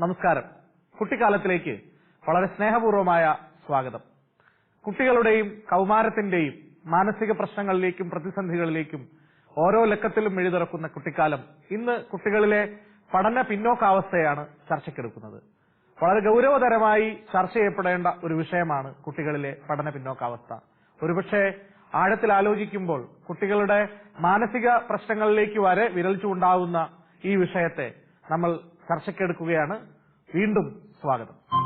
നമസ്കാരം. കുട്ടിക്കാലത്തിലേക്ക് വളരെ സ്നേഹപൂർവമായ സ്വാഗതം. കുട്ടികളുടെയും കൗമാരത്തിന്റെയും മാനസിക പ്രശ്നങ്ങളിലേക്കും പ്രതിസന്ധികളിലേക്കും ഓരോ ലക്കത്തിലും എഴുതിറക്കുന്ന കുട്ടിക്കാലം ഇന്ന് കുട്ടികളിലെ പഠന പിന്നോക്കാവസ്ഥയാണ് ചർച്ചയ്ക്കെടുക്കുന്നത്. വളരെ ഗൗരവതരമായി ചർച്ച ചെയ്യപ്പെടേണ്ട ഒരു വിഷയമാണ് കുട്ടികളിലെ പഠന പിന്നോക്കാവസ്ഥ. ഒരുപക്ഷെ ആഴത്തിൽ ആലോചിക്കുമ്പോൾ കുട്ടികളുടെ മാനസിക പ്രശ്നങ്ങളിലേക്ക് വരെ വിരൽ ചൂണ്ടാവുന്ന ഈ വിഷയത്തെ നമ്മൾ ചർച്ചയ്ക്കെടുക്കുകയാണ്. വീണ്ടും സ്വാഗതം.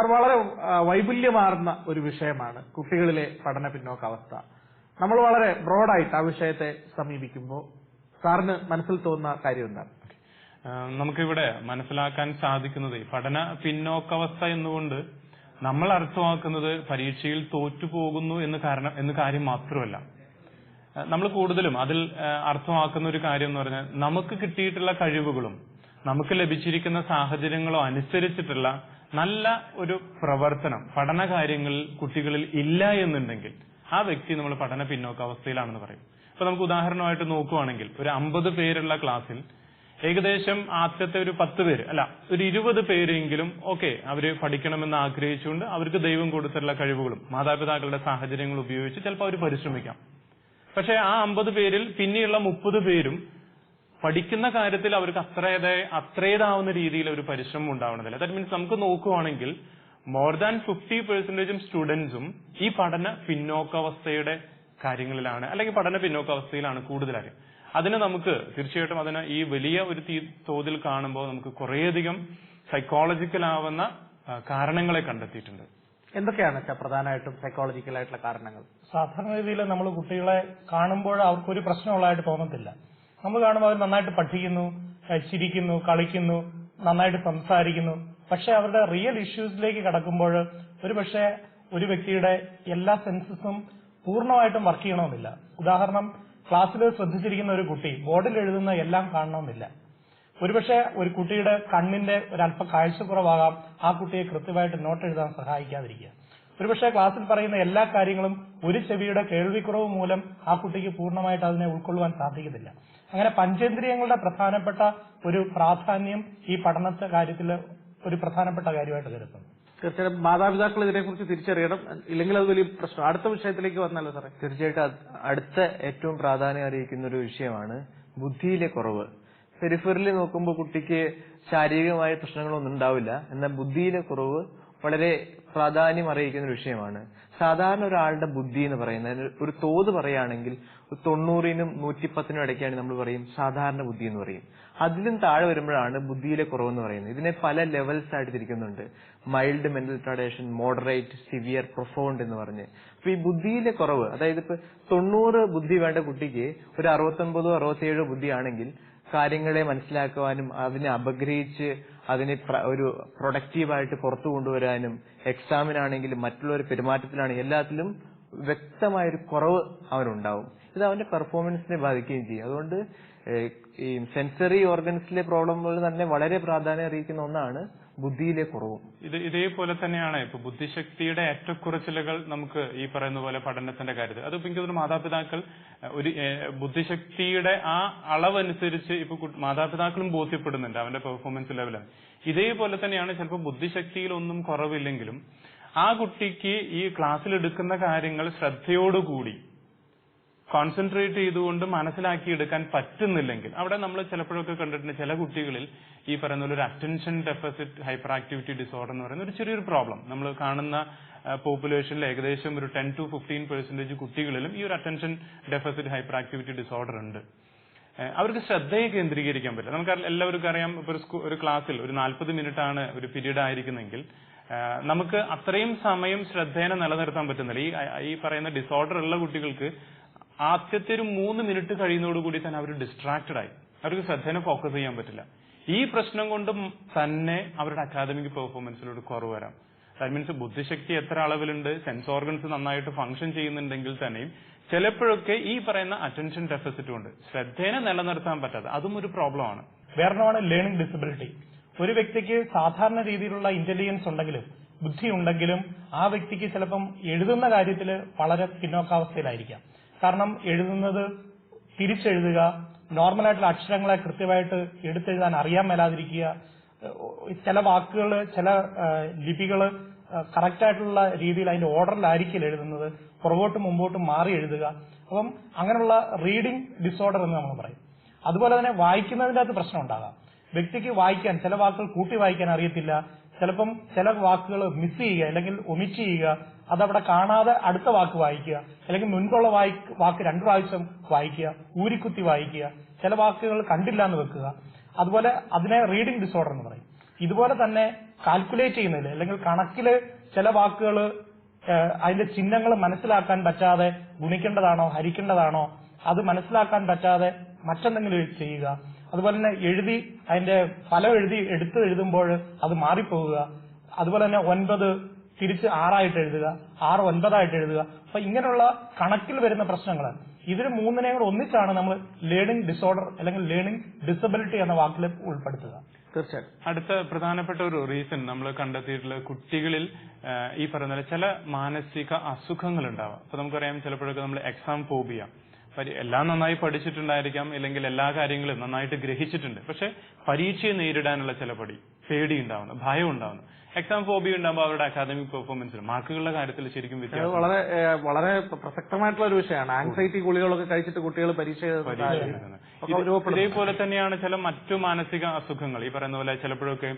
സർ വളരെ വൈപുല്യമാർന്ന ഒരു വിഷയമാണ് കുട്ടികളിലെ പഠന പിന്നോക്ക അവസ്ഥ നമ്മൾ വളരെ ബ്രോഡായിട്ട് ആ വിഷയത്തെ സമീപിക്കുമ്പോൾ സാറിന് മനസ്സിൽ തോന്നുന്ന കാര്യം എന്താണ്? നമുക്കിവിടെ മനസ്സിലാക്കാൻ സാധിക്കുന്നത് പഠന പിന്നോക്കാവസ്ഥ എന്നുകൊണ്ട് നമ്മൾ അർത്ഥമാക്കുന്നത് പരീക്ഷയിൽ തോറ്റുപോകുന്നു എന്ന് കാരണം എന്ന് കാര്യം മാത്രമല്ല. നമ്മൾ കൂടുതലും അതിൽ അർത്ഥമാക്കുന്ന ഒരു കാര്യം എന്ന് പറഞ്ഞാൽ നമുക്ക് കിട്ടിയിട്ടുള്ള കഴിവുകളും നമുക്ക് ലഭിച്ചിരിക്കുന്ന സാഹചര്യങ്ങളോ അനുസരിച്ചിട്ടുള്ള നല്ല ഒരു പ്രവർത്തനം പഠന കാര്യങ്ങളിൽ കുട്ടികളിൽ ഇല്ല എന്നുണ്ടെങ്കിൽ ആ വ്യക്തി നമ്മൾ പഠന പിന്നോക്കാവസ്ഥയിലാണെന്ന് പറയും. ഇപ്പൊ നമുക്ക് ഉദാഹരണമായിട്ട് നോക്കുവാണെങ്കിൽ ഒരു അമ്പത് പേരുള്ള ക്ലാസ്സിൽ ഏകദേശം ആദ്യത്തെ ഒരു പത്ത് പേര് അല്ല ഒരു ഇരുപത് പേരെങ്കിലും ഓക്കെ അവർ പഠിക്കണമെന്ന് ആഗ്രഹിച്ചുകൊണ്ട് അവർക്ക് ദൈവം കൊടുത്തിട്ടുള്ള കഴിവുകളും മാതാപിതാക്കളുടെ സാഹചര്യങ്ങൾ ഉപയോഗിച്ച് ചിലപ്പോൾ അവർ പരിശ്രമിക്കാം. പക്ഷെ ആ അമ്പത് പേരിൽ പിന്നെയുള്ള മുപ്പത് പേരും പഠിക്കുന്ന കാര്യത്തിൽ അവർക്ക് അത്രയതേ അത്രേതാവുന്ന രീതിയിൽ ഒരു പരിശ്രമം ഉണ്ടാവണതില്ല. ദാറ്റ് മീൻസ് നമുക്ക് നോക്കുവാണെങ്കിൽ മോർ ദാൻ ഫിഫ്റ്റി പെർസെന്റേജും സ്റ്റുഡൻസും ഈ പഠന പിന്നോക്കാവസ്ഥയുടെ കാര്യങ്ങളിലാണ്. അല്ലെങ്കിൽ പഠന പിന്നോക്കാവസ്ഥയിലാണ് കൂടുതലായി അതിന് നമുക്ക് തീർച്ചയായിട്ടും അതിന് ഈ വലിയ ഒരു തോതിൽ കാണുമ്പോൾ നമുക്ക് കുറേയധികം സൈക്കോളജിക്കൽ ആവുന്ന കാരണങ്ങളെ കണ്ടെത്തിയിട്ടുണ്ട്. എന്തൊക്കെയാണ് പ്രധാനമായിട്ടും സൈക്കോളജിക്കൽ ആയിട്ടുള്ള കാരണങ്ങൾ? സാധാരണ രീതിയിൽ നമ്മൾ കുട്ടികളെ കാണുമ്പോൾ അവർക്കൊരു പ്രശ്നമുള്ളതായിട്ട് തോന്നത്തില്ല. നമ്മൾ കാണുമ്പോൾ അവർ നന്നായിട്ട് പഠിക്കുന്നു ചിരിക്കുന്നു കളിക്കുന്നു നന്നായിട്ട് സംസാരിക്കുന്നു. പക്ഷെ അവരുടെ റിയൽ ഇഷ്യൂസിലേക്ക് കടക്കുമ്പോൾ ഒരു പക്ഷേ ഒരു വ്യക്തിയുടെ എല്ലാ സെൻസസും പൂർണമായിട്ടും വർക്ക് ചെയ്യണമെന്നില്ല. ഉദാഹരണം ക്ലാസ്സിൽ ശ്രദ്ധിച്ചിരിക്കുന്ന ഒരു കുട്ടി ബോർഡിൽ എഴുതുന്ന എല്ലാം കാണണമെന്നില്ല. ഒരുപക്ഷെ ഒരു കുട്ടിയുടെ കണ്ണിന്റെ ഒരല്പ കാഴ്ചക്കുറവാകാം ആ കുട്ടിയെ കൃത്യമായിട്ട് നോട്ട് എഴുതാൻ സഹായിക്കാതിരിക്കുക. ഒരുപക്ഷെ ക്ലാസ്സിൽ പറയുന്ന എല്ലാ കാര്യങ്ങളും ഒരു ചെവിയുടെ കേൾവിക്കുറവ് മൂലം ആ കുട്ടിക്ക് പൂർണമായിട്ട് അതിനെ ഉൾക്കൊള്ളുവാൻ സാധിക്കത്തില്ല. അങ്ങനെ പഞ്ചേന്ദ്രിയങ്ങളുടെ പ്രധാനപ്പെട്ട ഒരു പ്രാധാന്യം ഈ പഠനത്തെ കാര്യത്തിൽ ഒരു പ്രധാനപ്പെട്ട കാര്യമായിട്ട് കരുതുന്നു. തീർച്ചയായും മാതാപിതാക്കൾ ഇതിനെക്കുറിച്ച് തിരിച്ചറിയണം. ഇല്ലെങ്കിൽ അത് വലിയ പ്രശ്നം. അടുത്ത വിഷയത്തിലേക്ക് വന്നല്ലോ സാറേ? തീർച്ചയായിട്ടും അടുത്ത ഏറ്റവും പ്രാധാന്യം അറിയിക്കുന്ന ഒരു വിഷയമാണ് ബുദ്ധിയിലെ കുറവ്. പെരിഫറിൽ നോക്കുമ്പോൾ കുട്ടിക്ക് ശാരീരികമായ പ്രശ്നങ്ങളൊന്നും ഉണ്ടാവില്ല. എന്നാൽ ബുദ്ധിയിലെ കുറവ് വളരെ പ്രാധാന്യം അറിയിക്കുന്ന ഒരു വിഷയമാണ്. സാധാരണ ഒരാളുടെ ബുദ്ധി എന്ന് പറയുന്നത് ഒരു തോത് പറയുകയാണെങ്കിൽ തൊണ്ണൂറിനും നൂറ്റിപ്പത്തിനും ഇടയ്ക്കാണ് നമ്മൾ പറയും സാധാരണ ബുദ്ധി എന്ന് പറയും. അതിലും താഴെ വരുമ്പോഴാണ് ബുദ്ധിയിലെ കുറവെന്ന് പറയുന്നത്. ഇതിനെ പല ലെവൽസ് ആയിട്ട് തിരിക്കുന്നുണ്ട്. Mild mental retardation moderate severe profound എന്ന് പറഞ്ഞ്. അപ്പൊ ഈ ബുദ്ധിയിലെ കുറവ് അതായത് ഇപ്പൊ തൊണ്ണൂറ് ബുദ്ധി വേണ്ട കുട്ടിക്ക് ഒരു അറുപത്തൊമ്പതോ അറുപത്തിയേഴോ ബുദ്ധിയാണെങ്കിൽ കാര്യങ്ങളെ മനസ്സിലാക്കുവാനും അതിനെ അപഗ്രഹിച്ച് അതിനെ ഒരു പ്രൊഡക്റ്റീവായിട്ട് പുറത്തു കൊണ്ടുവരാനും എക്സാമിനാണെങ്കിലും മറ്റുള്ളവർ പെരുമാറ്റത്തിലാണെങ്കിലും എല്ലാത്തിലും വ്യക്തമായൊരു കുറവ് അവനുണ്ടാവും. ഇത് അവന്റെ പെർഫോമൻസിനെ ബാധിക്കുകയും ചെയ്യും. അതുകൊണ്ട് ഈ സെൻസറി ഓർഗൻസിലെ പ്രോബ്ലമുകൾ തന്നെ വളരെ പ്രാധാന്യം അറിയിക്കുന്ന ഒന്നാണ് ബുദ്ധിയിലെ കുറവും. ഇത് ഇതേപോലെ തന്നെയാണ് ഇപ്പൊ ബുദ്ധിശക്തിയുടെ ഏറ്റക്കുറച്ചിലുകൾ നമുക്ക് ഈ പറയുന്ന പോലെ പഠനത്തിന്റെ കാര്യത്തിൽ. അത് എനിക്ക് തോന്നുന്നു മാതാപിതാക്കൾ ഒരു ബുദ്ധിശക്തിയുടെ ആ അളവനുസരിച്ച് ഇപ്പൊ മാതാപിതാക്കളും ബോധ്യപ്പെടുന്നുണ്ട് അവന്റെ പെർഫോമൻസ് ലെവലും ഇതേപോലെ തന്നെയാണ് ചിലപ്പോൾ ബുദ്ധിശക്തിയിൽ ഒന്നും കുറവില്ലെങ്കിലും ആ കുട്ടിക്ക് ഈ ക്ലാസ്സിൽ എടുക്കുന്ന കാര്യങ്ങൾ ശ്രദ്ധയോടുകൂടി കോൺസെൻട്രേറ്റ് ചെയ്തുകൊണ്ട് മനസ്സിലാക്കിയെടുക്കാൻ പറ്റുന്നില്ലെങ്കിൽ അവിടെ നമ്മൾ ചിലപ്പോഴൊക്കെ കണ്ടിട്ടുണ്ട് ചില കുട്ടികളിൽ ഈ പറയുന്ന ഒരു attention deficit hyper activity disorder എന്ന് പറയുന്ന ഒരു ചെറിയൊരു പ്രോബ്ലം നമ്മൾ കാണുന്ന പോപ്പുലേഷനിൽ ഏകദേശം ഒരു ടെൻ ടു ഫിഫ്റ്റീൻ പെർസെന്റേജ് കുട്ടികളിലും ഈ ഒരു attention deficit hyper activity disorder ഉണ്ട് അവർക്ക് ശ്രദ്ധയെ കേന്ദ്രീകരിക്കാൻ പറ്റില്ല. നമുക്ക് എല്ലാവർക്കും അറിയാം ഇപ്പൊ ഒരു ക്ലാസ്സിൽ ഒരു നാൽപ്പത് മിനിറ്റ് ആണ് ഒരു പീരീഡ് ആയിരിക്കുന്നെങ്കിൽ നമുക്ക് അത്രയും സമയം ശ്രദ്ധേനെ നിലനിർത്താൻ പറ്റുന്നില്ല. ഈ ഈ പറയുന്ന ഡിസോർഡർ ഉള്ള കുട്ടികൾക്ക് ആദ്യത്തെ ഒരു മൂന്ന് മിനിറ്റ് കഴിയുന്നതോടുകൂടി തന്നെ അവർ ഡിസ്ട്രാക്റ്റഡ് ആയി. അവർക്ക് ശ്രദ്ധേനെ ഫോക്കസ് ചെയ്യാൻ പറ്റില്ല. ഈ പ്രശ്നം കൊണ്ടും തന്നെ അവരുടെ അക്കാദമിക് പെർഫോമൻസിലൊരു കുറവ് വരാം. ദാറ്റ് മീൻസ് ബുദ്ധിശക്തി എത്ര അളവിലുണ്ട് സെൻസ് ഓർഗൻസ് നന്നായിട്ട് ഫംഗ്ഷൻ ചെയ്യുന്നുണ്ടെങ്കിൽ തന്നെയും ചിലപ്പോഴൊക്കെ ഈ പറയുന്ന അറ്റൻഷൻ ഡെഫിസിറ്റ് ഉണ്ട്. ശ്രദ്ധേനെ നിലനിർത്താൻ പറ്റാതെ അതും ഒരു പ്രോബ്ലമാണ് വേറൊന്നാണ് ലേണിംഗ് ഡിസബിലിറ്റി ഒരു വ്യക്തിക്ക് സാധാരണ രീതിയിലുള്ള ഇന്റലിജൻസ് ഉണ്ടെങ്കിലും ബുദ്ധി ഉണ്ടെങ്കിലും ആ വ്യക്തിക്ക് ചിലപ്പം എഴുതുന്ന കാര്യത്തിൽ വളരെ പിന്നോക്കാവസ്ഥയിലായിരിക്കാം കാരണം എഴുതുന്നത് തിരിച്ചെഴുതുക നോർമലായിട്ടുള്ള അക്ഷരങ്ങളെ കൃത്യമായിട്ട് എടുത്തെഴുതാൻ അറിയാൻ മേലാതിരിക്കുക ചില വാക്കുകൾ ചില ലിപികൾ കറക്റ്റ് ആയിട്ടുള്ള രീതിയിൽ അതിന്റെ ഓർഡറിലായിരിക്കില്ല എഴുതുന്നത്. പുറകോട്ടും മുമ്പോട്ടും മാറി എഴുതുക. അപ്പം അങ്ങനെയുള്ള റീഡിംഗ് ഡിസോർഡർ എന്ന് നമ്മൾ പറയും. അതുപോലെ തന്നെ വായിക്കുന്നതിന്റെ അകത്ത് പ്രശ്നം ഉണ്ടാകാം. വ്യക്തിക്ക് വായിക്കാൻ ചില വാക്കുകൾ കൂട്ടി വായിക്കാൻ അറിയത്തില്ല. ചിലപ്പം ചില വാക്കുകൾ മിസ് ചെയ്യുക അല്ലെങ്കിൽ ഒമിറ്റ് ചെയ്യുക അതവിടെ കാണാതെ അടുത്ത വാക്ക് വായിക്കുക. അല്ലെങ്കിൽ മുൻപുള്ള വാക്ക് രണ്ടു പ്രാവശ്യം വായിക്കുക. ഊരിക്കുത്തി വായിക്കുക. ചില വാക്കുകൾ കണ്ടില്ല എന്ന് വെക്കുക. അതുപോലെ അതിനെ റീഡിംഗ് ഡിസോർഡർ എന്ന് പറയും. ഇതുപോലെ തന്നെ കാൽക്കുലേറ്റ് ചെയ്യുന്നതിൽ അല്ലെങ്കിൽ കണക്കിൽ ചില വാക്കുകൾ അതിന്റെ ചിഹ്നങ്ങൾ മനസ്സിലാക്കാൻ പറ്റാതെ ഗുണിക്കേണ്ടതാണോ ഹരിക്കേണ്ടതാണോ അത് മനസ്സിലാക്കാൻ പറ്റാതെ മറ്റെന്തെങ്കിലും ചെയ്യുക. അതുപോലെ തന്നെ എഴുതി അതിന്റെ ഫലം എഴുതി എടുത്ത് എഴുതുമ്പോൾ അത് മാറിപ്പോവുക. അതുപോലെ തന്നെ ഒൻപത് തിരിച്ച് ആറായിട്ട് എഴുതുക ആറ് ഒൻപതായിട്ട് എഴുതുക. അപ്പൊ ഇങ്ങനെയുള്ള കണക്കിൽ വരുന്ന പ്രശ്നങ്ങൾ. ഇതിന് മൂന്നിനെയും കൂടെ ഒന്നിച്ചാണ് നമ്മൾ ലേണിംഗ് ഡിസോർഡർ അല്ലെങ്കിൽ ലേണിംഗ് ഡിസബിലിറ്റി എന്ന വാക്കിൽ ഉൾപ്പെടുത്തുക. തീർച്ചയായിട്ടും. അടുത്ത പ്രധാനപ്പെട്ട ഒരു റീസൺ നമ്മൾ കണ്ടെത്തിയിട്ടുള്ളത് കുട്ടികളിൽ ഈ പറയുന്ന ചില മാനസിക അസുഖങ്ങൾ ഉണ്ടാവാം. അപ്പൊ നമുക്കറിയാം ചിലപ്പോഴൊക്കെ നമ്മൾ എക്സാം ഫോബിയ എല്ലാം നന്നായി പഠിച്ചിട്ടുണ്ടായിരിക്കാം ഇല്ലെങ്കിൽ എല്ലാ കാര്യങ്ങളും നന്നായിട്ട് ഗ്രഹിച്ചിട്ടുണ്ട്. പക്ഷെ പരീക്ഷയെ നേരിടാനുള്ള ചില പടി പേടി ഉണ്ടാവുന്നു ഭയം ഉണ്ടാവുന്നു. എക്സാം ഫോബിയ ഉണ്ടാകുമ്പോൾ അവരുടെ അക്കാദമിക് പെർഫോമൻസിൽ മാർക്കുകളുടെ കാര്യത്തിൽ ശരിക്കും വ്യത്യാസം. വളരെ വളരെ പ്രസക്തമായിട്ടുള്ള ഒരു വിഷയമാണ്. ആൻസൈറ്റി ഗുളികളൊക്കെ കഴിച്ചിട്ട് കുട്ടികൾ പരീക്ഷ ഇതേപോലെ തന്നെയാണ് ചില മറ്റു മാനസിക അസുഖങ്ങൾ. ഈ പറയുന്ന പോലെ ചിലപ്പോഴൊക്കെ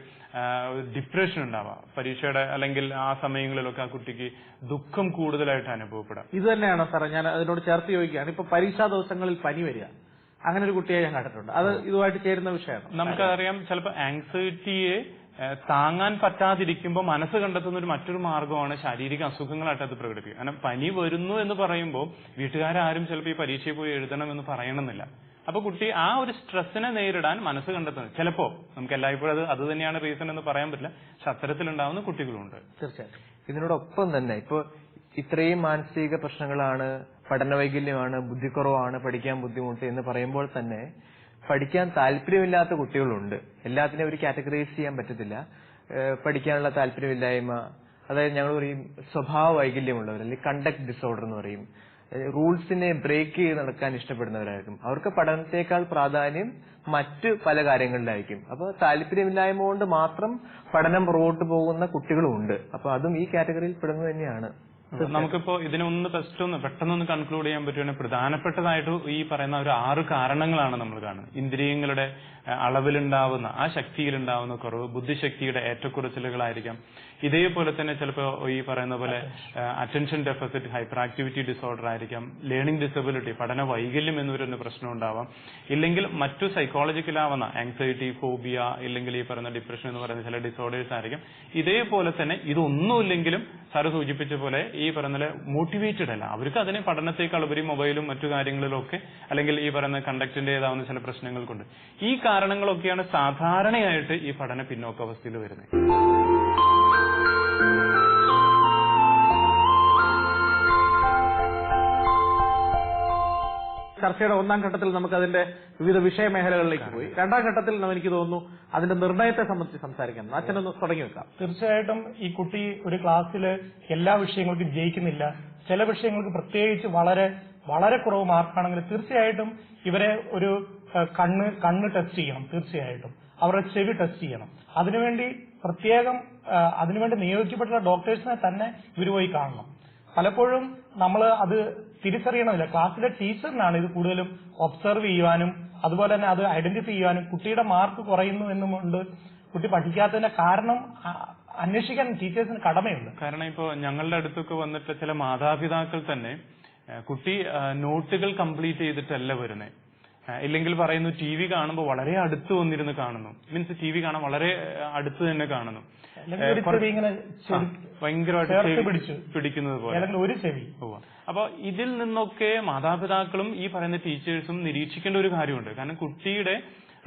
ഡിപ്രഷൻ ഉണ്ടാവാം. പരീക്ഷയുടെ അല്ലെങ്കിൽ ആ സമയങ്ങളിലൊക്കെ ആ കുട്ടിക്ക് ദുഃഖം കൂടുതലായിട്ട് അനുഭവപ്പെടാം. ഇത് തന്നെയാണ് സാറേ? ഞാൻ അതിനോട് ചേർത്ത് ചോദിക്കുകയാണ് ഇപ്പൊ പരീക്ഷാ ദിവസങ്ങളിൽ പനി വരിക. അങ്ങനെ ഒരു കുട്ടിയെ ഞാൻ കണ്ടിട്ടുണ്ട്. അത് ഇതുമായിട്ട് ചേരുന്ന വിഷയമാണ്. നമുക്കറിയാം ചിലപ്പോൾ ആങ്സൈറ്റിയെ താങ്ങാൻ പറ്റാതിരിക്കുമ്പോൾ മനസ്സ് കണ്ടെത്തുന്ന ഒരു മറ്റൊരു മാർഗമാണ് ശാരീരിക അസുഖങ്ങളായിട്ട് അത് പ്രകടിപ്പിക്കുക. കാരണം പനി വരുന്നു എന്ന് പറയുമ്പോൾ വീട്ടുകാരും ചിലപ്പോൾ ഈ പരീക്ഷയിൽ പോയി എഴുതണം എന്ന് പറയണമെന്നില്ല. അപ്പൊ കുട്ടി ആ ഒരു സ്ട്രെസ്സിനെ നേരിടാൻ മനസ്സ് കണ്ടെത്തുന്നത് ചിലപ്പോ നമുക്ക് എല്ലായ്പ്പോഴും അത് അത് തന്നെയാണ് റീസൺ എന്ന് പറയാൻ പറ്റില്ല. പക്ഷെ അത്തരത്തിലുണ്ടാവുന്ന കുട്ടികളുണ്ട് തീർച്ചയായിട്ടും. ഇതിനോടൊപ്പം തന്നെ ഇപ്പൊ ഇത്രയും മാനസിക പ്രശ്നങ്ങളാണ് പഠന വൈകല്യമാണ് ബുദ്ധിക്കുറവാണ് പഠിക്കാൻ ബുദ്ധിമുട്ട് എന്ന് പറയുമ്പോൾ തന്നെ പഠിക്കാൻ താല്പര്യമില്ലാത്ത കുട്ടികളുണ്ട്. എല്ലാത്തിനെയും ഒരു കാറ്റഗറൈസ് ചെയ്യാൻ പറ്റത്തില്ല. പഠിക്കാനുള്ള താല്പര്യമില്ലായ്മ അതായത് ഞങ്ങൾ പറയും സ്വഭാവ വൈകല്യമുള്ളവർ അല്ലെങ്കിൽ കണ്ടക്ട് ഡിസോർഡർ എന്ന് പറയും. റൂൾസിനെ ബ്രേക്ക് ചെയ്ത് നടക്കാൻ ഇഷ്ടപ്പെടുന്നവരായിരിക്കും. അവർക്ക് പഠനത്തെക്കാൾ പ്രാധാന്യം മറ്റ് പല കാര്യങ്ങളിലായിരിക്കും. അപ്പൊ താല്പര്യമില്ലായ്മ കൊണ്ട് മാത്രം പഠനം പുറകോട്ട് പോകുന്ന കുട്ടികളും ഉണ്ട് അപ്പൊ അതും ഈ കാറ്റഗറിയിൽ പെടുന്നത് തന്നെയാണ്. നമുക്കിപ്പോ ഇതിനൊന്ന് ഫസ്റ്റ് ഒന്ന് പെട്ടെന്നൊന്ന് കൺക്ലൂഡ് ചെയ്യാൻ പറ്റുവാണെങ്കിൽ പ്രധാനപ്പെട്ടതായിട്ട് ഈ പറയുന്ന ഒരു ആറ് കാരണങ്ങളാണ് നമ്മൾ കാണുന്നത്. ഇന്ദ്രിയങ്ങളുടെ അളവിലുണ്ടാവുന്ന ആ ശക്തിയിലുണ്ടാവുന്ന കുറവ് ബുദ്ധിശക്തിയുടെ ഏറ്റക്കുറച്ചിലുകളായിരിക്കാം. ഇതേപോലെ തന്നെ ചിലപ്പോൾ ഈ പറയുന്ന പോലെ attention deficit hyper activity disorder ആയിരിക്കാം ലേണിംഗ് ഡിസബിലിറ്റി പഠന വൈകല്യം എന്നൊരു പ്രശ്നം ഉണ്ടാവാം. ഇല്ലെങ്കിൽ മറ്റു സൈക്കോളജിക്കലാവുന്ന ആങ്സൈറ്റി ഫോബിയ ഇല്ലെങ്കിൽ ഈ പറയുന്ന ഡിപ്രഷൻ എന്ന് പറയുന്ന ചില ഡിസോർഡേഴ്സ് ആയിരിക്കും. ഇതേപോലെ തന്നെ ഇതൊന്നുമില്ലെങ്കിലും സാറ് സൂചിപ്പിച്ച പോലെ ഈ പറയുന്ന മോട്ടിവേറ്റഡ് അല്ല. അവർക്ക് അതിനെ പഠനത്തേക്കാൾ ഉപരി മൊബൈലും മറ്റു കാര്യങ്ങളിലൊക്കെ അല്ലെങ്കിൽ ഈ പറയുന്ന കണ്ടക്ടിന്റേതാവുന്ന ചില പ്രശ്നങ്ങൾ കൊണ്ട് ഈ കാരണങ്ങളൊക്കെയാണ് സാധാരണയായിട്ട് ഈ പഠന പിന്നോക്കാവസ്ഥയിൽ വരുന്നത്. ചർച്ചയുടെ ഒന്നാം ഘട്ടത്തിൽ നമുക്ക് അതിന്റെ വിവിധ വിഷയമേഖലകളിലേക്ക് പോയി. രണ്ടാം ഘട്ടത്തിൽ എനിക്ക് തോന്നുന്നു അതിന്റെ നിർണയത്തെ സംബന്ധിച്ച് സംസാരിക്കണം അച്ഛനൊന്ന് തുടങ്ങി വെക്കാം. തീർച്ചയായിട്ടും ഈ കുട്ടി ഒരു ക്ലാസ്സിൽ എല്ലാ വിഷയങ്ങൾക്കും ജയിക്കുന്നില്ല. ചില വിഷയങ്ങൾക്ക് പ്രത്യേകിച്ച് വളരെ വളരെ കുറവ് മാർക്കാണെങ്കിൽ തീർച്ചയായിട്ടും ഇവരെ ഒരു കണ്ണ് കണ്ണ് ടെസ്റ്റ് ചെയ്യണം. തീർച്ചയായിട്ടും. അവരുടെ ചെവി ടെസ്റ്റ് ചെയ്യണം. അതിനുവേണ്ടി പ്രത്യേകം അതിനുവേണ്ടി നിയോഗിക്കപ്പെട്ടുള്ള ഡോക്ടേഴ്സിനെ തന്നെ ഇവർ പോയി കാണണം. പലപ്പോഴും നമ്മൾ അത് തിരിച്ചറിയണമില്ല. ക്ലാസ്സിലെ ടീച്ചറിനാണ് ഇത് കൂടുതലും ഒബ്സർവ് ചെയ്യുവാനും അതുപോലെ തന്നെ അത് ഐഡന്റിഫൈ ചെയ്യുവാനും കുട്ടിയുടെ മാർക്ക് കുറയുന്നു എന്നുമുണ്ട് കുട്ടി പഠിക്കാത്തതിന്റെ കാരണം അന്വേഷിക്കാൻ ടീച്ചേഴ്സിന് കടമയുണ്ട്. കാരണം ഇപ്പോ ഞങ്ങളുടെ അടുത്തൊക്കെ വന്നിട്ട് ചില മാതാപിതാക്കൾ തന്നെ കുട്ടി നോട്ടുകൾ കംപ്ലീറ്റ് ചെയ്തിട്ടല്ല വരുന്നത് ഇല്ലെങ്കിൽ പറയുന്നു ടി വി കാണുമ്പോൾ വളരെ അടുത്ത് വന്നിരുന്ന് കാണുന്നു. മീൻസ് ടി വി കാണാൻ വളരെ അടുത്ത് തന്നെ കാണുന്നു. ഭയങ്കരമായിട്ട് പിടിച്ചു. പിടിക്കുന്നത് പോലെ. ഒരു ചെവി. അപ്പൊ ഇതിൽ നിന്നൊക്കെ മാതാപിതാക്കളും ഈ പറയുന്ന ടീച്ചേഴ്സും നിരീക്ഷിക്കേണ്ട ഒരു കാര്യമുണ്ട്. കാരണം കുട്ടിയുടെ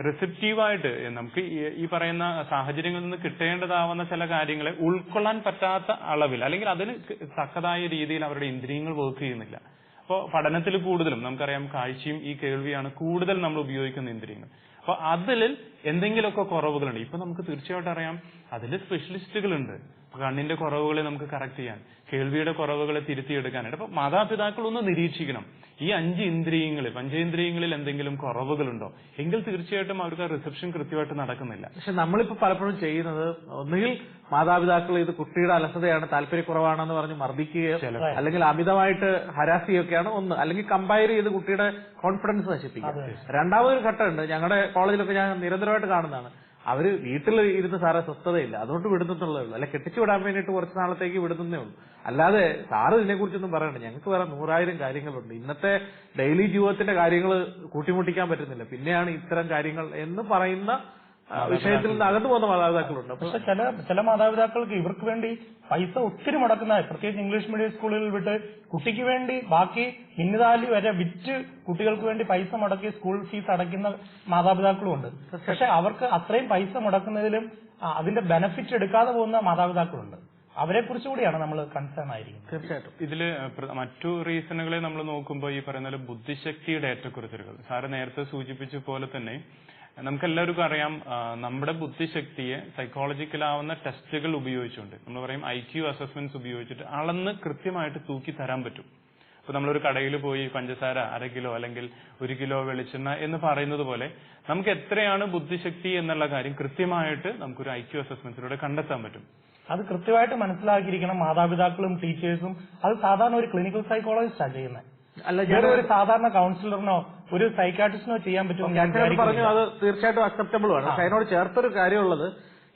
റിസപ്റ്റീവായിട്ട് നമുക്ക് ഈ- പറയുന്ന സാഹചര്യങ്ങളിൽ നിന്ന് കിട്ടേണ്ടതാവുന്ന ചില കാര്യങ്ങളെ ഉൾക്കൊള്ളാൻ പറ്റാത്ത അളവിൽ അല്ലെങ്കിൽ അതിന് തക്കതായ രീതിയിൽ അവരുടെ ഇന്ദ്രിയങ്ങൾ വർക്ക് ചെയ്യുന്നില്ല. അപ്പോൾ പഠനത്തിൽ കൂടുതലും നമുക്കറിയാം കാഴ്ചയും ഈ കേൾവിയാണ് കൂടുതൽ നമ്മൾ ഉപയോഗിക്കുന്ന ഇന്ദ്രിയങ്ങൾ. അപ്പൊ അതിൽ എന്തെങ്കിലുമൊക്കെ കുറവുകളുണ്ട്. ഇപ്പൊ നമുക്ക് തീർച്ചയായിട്ടും അറിയാം അതിൽ സ്പെഷ്യലിസ്റ്റുകളുണ്ട് കണ്ണിന്റെ കുറവുകളെ നമുക്ക് കറക്റ്റ് ചെയ്യാൻ കേൾവിയുടെ കുറവുകളെ തിരുത്തിയെടുക്കാനായിട്ട്. അപ്പൊ മാതാപിതാക്കൾ ഒന്ന് നിരീക്ഷിക്കണം. ഈ അഞ്ച് ഇന്ദ്രിയങ്ങളിൽ പഞ്ചേന്ദ്രിയങ്ങളിൽ എന്തെങ്കിലും കുറവുകളുണ്ടോ? എങ്കിൽ തീർച്ചയായിട്ടും അവർക്ക് റിസപ്ഷൻ കൃത്യമായിട്ട് നടക്കുന്നില്ല. പക്ഷെ നമ്മളിപ്പോ പലപ്പോഴും ചെയ്യുന്നത് ഒന്നുകിൽ മാതാപിതാക്കൾ ഇത് കുട്ടിയുടെ അലസതയാണ് താല്പര്യക്കുറവാണെന്ന് പറഞ്ഞ് മർദ്ദിക്കുകയോ അല്ലെങ്കിൽ അമിതമായിട്ട് ഹരാസ് ചെയ്യുകയൊക്കെയാണ് ഒന്ന്. അല്ലെങ്കിൽ കമ്പയർ ചെയ്ത് കുട്ടിയുടെ കോൺഫിഡൻസ് നശിപ്പിക്കുക. രണ്ടാമതൊരു ഘട്ടമുണ്ട്. ഞങ്ങളുടെ കോളേജിലൊക്കെ ഞാൻ നിരന്തരമായിട്ട് കാണുന്നതാണ്. അവർ വീട്ടിൽ ഇരുന്ന് സാറെ സ്വസ്ഥതയില്ല. അതുകൊണ്ട് വിടുന്നുള്ളേ ഉള്ളൂ. അല്ലെ കെട്ടിച്ചു വിടാൻ വേണ്ടിയിട്ട് കുറച്ച് നാളത്തേക്ക് വിടുന്നേ ഉള്ളൂ. അല്ലാതെ സാറ് ഇതിനെക്കുറിച്ചൊന്നും പറയണ്ട. ഞങ്ങൾക്ക് വേറെ നൂറായിരം കാര്യങ്ങളുണ്ട്. ഇന്നത്തെ ഡെയിലി ജീവിതത്തിന്റെ കാര്യങ്ങൾ കൂട്ടിമുട്ടിക്കാൻ പറ്റുന്നില്ല. പിന്നെയാണ് ഇത്തരം കാര്യങ്ങൾ എന്ന് പറയുന്ന വിഷയത്തിൽ നിന്ന് അകന്നു പോകുന്ന മാതാപിതാക്കളുണ്ട്. പക്ഷെ ചില ചില മാതാപിതാക്കൾക്ക് ഇവർക്ക് വേണ്ടി പൈസ ഒത്തിരി മുടക്കുന്ന പ്രത്യേകിച്ച് ഇംഗ്ലീഷ് മീഡിയം സ്കൂളിൽ വിട്ട് കുട്ടിക്ക് വേണ്ടി ബാക്കി മിന്നുതാലി വരെ വിറ്റ് കുട്ടികൾക്ക് വേണ്ടി പൈസ മുടക്കി സ്കൂൾ ഫീസ് അടയ്ക്കുന്ന മാതാപിതാക്കളും ഉണ്ട്. പക്ഷെ അവർക്ക് അത്രയും പൈസ മുടക്കുന്നതിലും അതിന്റെ ബെനഫിറ്റ് എടുക്കാതെ പോകുന്ന മാതാപിതാക്കളുണ്ട്. അവരെ കുറിച്ച് കൂടിയാണ് നമ്മൾ കൺസേൺ ആയിരിക്കുന്നത്. തീർച്ചയായിട്ടും. ഇതിൽ മറ്റു റീസണുകളെ നമ്മൾ നോക്കുമ്പോൾ ഈ പറയുന്ന ബുദ്ധിശക്തിയുടെ ഏറ്റക്കുറച്ചിലുകൾ സാറ് നേരത്തെ സൂചിപ്പിച്ച പോലെ തന്നെ നമുക്ക് എല്ലാവർക്കും അറിയാം നമ്മുടെ ബുദ്ധിശക്തിയെ സൈക്കോളജിക്കലാവുന്ന ടെസ്റ്റുകൾ ഉപയോഗിച്ചുകൊണ്ട് നമ്മൾ പറയും ഐ ക്യു അസസ്മെന്റ്സ് ഉപയോഗിച്ചിട്ട് അളന്ന് കൃത്യമായിട്ട് തൂക്കി തരാൻ പറ്റും. ഇപ്പൊ നമ്മളൊരു കടയിൽ പോയി പഞ്ചസാര അര കിലോ അല്ലെങ്കിൽ ഒരു കിലോ വെളിച്ചെണ്ണ എന്ന് പറയുന്നത് പോലെ നമുക്ക് എത്രയാണ് ബുദ്ധിശക്തി എന്നുള്ള കാര്യം കൃത്യമായിട്ട് നമുക്കൊരു ഐ ക്യു അസസ്മെന്റ്സിലൂടെ കണ്ടെത്താൻ പറ്റും. അത് കൃത്യമായിട്ട് മനസ്സിലാക്കിയിരിക്കണം. മാതാപിതാക്കളും ടീച്ചേഴ്സും അത് സാധാരണ ഒരു ക്ലിനിക്കൽ സൈക്കോളജിസ്റ്റാണ് ചെയ്യുന്നത്. അല്ല ഞാൻ ഒരു സാധാരണ കൗൺസിലറിനോ ഒരു സൈക്കാട്രിസ്റ്റിനോ ചെയ്യാൻ ഞാൻ പറഞ്ഞു അത് തീർച്ചയായിട്ടും അക്സെപ്റ്റബിൾ ആണ് പക്ഷെ അതിനോട് ചേർത്തൊരു കാര്യമുള്ളത്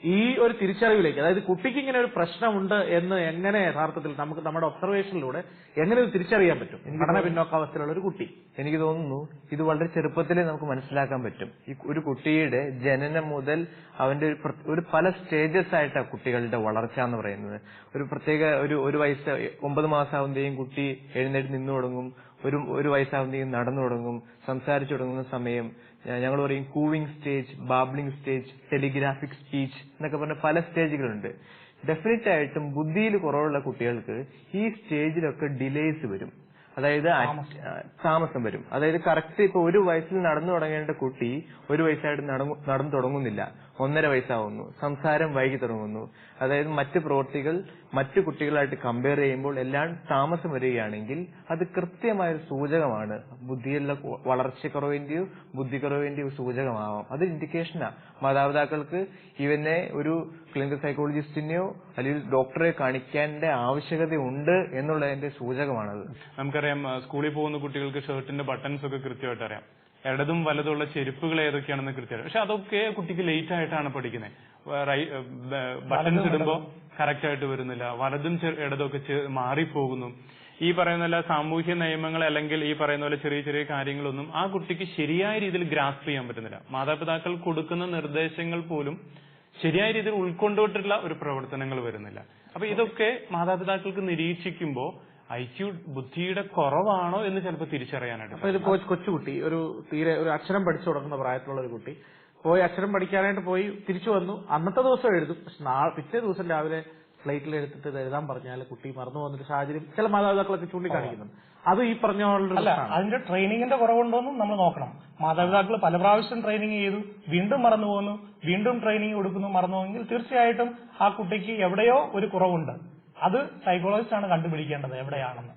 ഈ ഒരു തിരിച്ചറിവിലേക്ക് അതായത് കുട്ടിക്ക് ഇങ്ങനെ ഒരു പ്രശ്നമുണ്ട് എന്ന് എങ്ങനെ യഥാർത്ഥത്തിൽ നമുക്ക് നമ്മുടെ ഒബ്സർവേഷനിലൂടെ എങ്ങനെ ഇത് തിരിച്ചറിയാൻ പറ്റും? പഠന പിന്നോക്കാവസ്ഥയിലുള്ള ഒരു കുട്ടി. എനിക്ക് തോന്നുന്നു ഇത് വളരെ ചെറുപ്പത്തിലേ നമുക്ക് മനസ്സിലാക്കാൻ പറ്റും. ഈ ഒരു കുട്ടിയുടെ ജനനം മുതൽ അവന്റെ ഒരു പല സ്റ്റേജസ് ആയിട്ടാണ് കുട്ടികളുടെ വളർച്ച എന്ന് പറയുന്നത്. ഒരു പ്രത്യേക ഒരു ഒരു വയസ്സ് ഒമ്പത് മാസമാകുമ്പോഴേക്കും കുട്ടി എഴുന്നേറ്റ് നിന്നു തുടങ്ങും. ഒരു ഒരു വയസ്സാകുമ്പോഴേക്കും നടന്നു തുടങ്ങും സംസാരിച്ചു തുടങ്ങുന്ന സമയം ഞങ്ങൾ പറയും cooing stage babbling stage telegraphic speech എന്നൊക്കെ പറഞ്ഞ പല സ്റ്റേജുകളുണ്ട് ഡെഫിനറ്റ് ആയിട്ടും ബുദ്ധിയിൽ കുറവുള്ള കുട്ടികൾക്ക് ഈ സ്റ്റേജിലൊക്കെ ഡിലേസ് വരും. അതായത് താമസം. വരും. അതായത് കറക്റ്റ് ഇപ്പൊ ഒരു വയസ്സിൽ നടന്നു തുടങ്ങേണ്ട കുട്ടി ഒരു വയസ്സായിട്ട് നടന്നു തുടങ്ങുന്നില്ല. ഒന്നര വയസ്സാവുന്നു. സംസാരം വൈകി തുടങ്ങുന്നു. അതായത് മറ്റ് പ്രവൃത്തികൾ മറ്റു കുട്ടികളായിട്ട് കമ്പയർ ചെയ്യുമ്പോൾ എല്ലാം താമസം വരികയാണെങ്കിൽ അത് കൃത്യമായ ഒരു സൂചകമാണ്. ബുദ്ധിയിലുള്ള കു- വളർച്ചക്കുറവിന്റെയോ ബുദ്ധിക്കുറവിന്റെയോ സൂചകമാവാം. അത് ഇൻഡിക്കേഷനാ മാതാപിതാക്കൾക്ക് ഇവനെ ഒരു ക്ലിനിക്കൽ സൈക്കോളജിസ്റ്റിനെയോ അല്ലെങ്കിൽ ഡോക്ടറെ കാണിക്കേണ്ട ആവശ്യകത ഉണ്ട് എന്നുള്ളതിന്റെ സൂചകമാണത്. നമുക്കറിയാം സ്കൂളിൽ പോകുന്ന കുട്ടികൾക്ക് ഷർട്ടിന്റെ ബട്ടൺസ് ഒക്കെ കൃത്യമായിട്ട് അറിയാം. ഇടതും വലതുമുള്ള ചെരുപ്പുകൾ ഏതൊക്കെയാണെന്ന് കൃത്യമായിട്ട്. പക്ഷെ അതൊക്കെ കുട്ടിക്ക് ലേറ്റ് ആയിട്ടാണ് പഠിക്കുന്നത്. ബട്ടൺസ് ഇടുമ്പോ കറക്റ്റ് ആയിട്ട് വരുന്നില്ല. വലതും ഇടതും ഒക്കെ മാറിപ്പോകുന്നു. ഈ പറയുന്ന പോലെ സാമൂഹ്യ നിയമങ്ങൾ അല്ലെങ്കിൽ ഈ പറയുന്ന പോലെ ചെറിയ ചെറിയ കാര്യങ്ങളൊന്നും ആ കുട്ടിക്ക് ശരിയായ രീതിയിൽ ഗ്രാസ്പ് ചെയ്യാൻ പറ്റുന്നില്ല. മാതാപിതാക്കൾ കൊടുക്കുന്ന നിർദ്ദേശങ്ങൾ പോലും ശരിയായ രീതിയിൽ ഉൾക്കൊണ്ടുകൊണ്ടുള്ള ഒരു പ്രവർത്തനങ്ങൾ വരുന്നില്ല. അപ്പൊ ഇതൊക്കെ മാതാപിതാക്കൾക്ക് നിരീക്ഷിക്കുമ്പോൾ ഐ ക്യു ബുദ്ധിയുടെ കുറവാണോ എന്ന് ചിലപ്പോൾ തിരിച്ചറിയാനായിട്ട് അപ്പൊ ഇത് കൊ- കൊച്ചുകുട്ടി ഒരു തീരെ ഒരു അക്ഷരം പഠിച്ചു തുടങ്ങുന്ന പ്രായത്തിലുള്ള ഒരു കുട്ടി പോയി അക്ഷരം പഠിക്കാനായിട്ട് പോയി തിരിച്ചു വന്നു. അന്നത്തെ ദിവസം എഴുതും. പക്ഷെ നാളെ പിറ്റേ ദിവസം രാവിലെ സ്ലേറ്റിൽ എടുത്തിട്ട് ഇത് എഴുതാൻ പറഞ്ഞാൽ കുട്ടി മറന്നു പോകുന്ന സാഹചര്യം ചില മാതാപിതാക്കളൊക്കെ ചൂണ്ടിക്കാണിക്കുന്നുണ്ട്. അത് ഈ പറഞ്ഞ അല്ല അതിന്റെ ട്രെയിനിങ്ങിന്റെ കുറവുണ്ടോന്നും നമ്മൾ നോക്കണം. മാതാപിതാക്കൾ പല പ്രാവശ്യം ട്രെയിനിങ് ചെയ്തു വീണ്ടും മറന്നു പോകുന്നു വീണ്ടും ട്രെയിനിങ് കൊടുക്കുന്നു മറന്നു പോകുമെങ്കിൽ തീർച്ചയായിട്ടും ആ കുട്ടിക്ക് എവിടെയോ ഒരു കുറവുണ്ട്. അത് സൈക്കോളജിസ്റ്റ് ആണ് കണ്ടുപിടിക്കേണ്ടത് എവിടെയാണെന്ന്.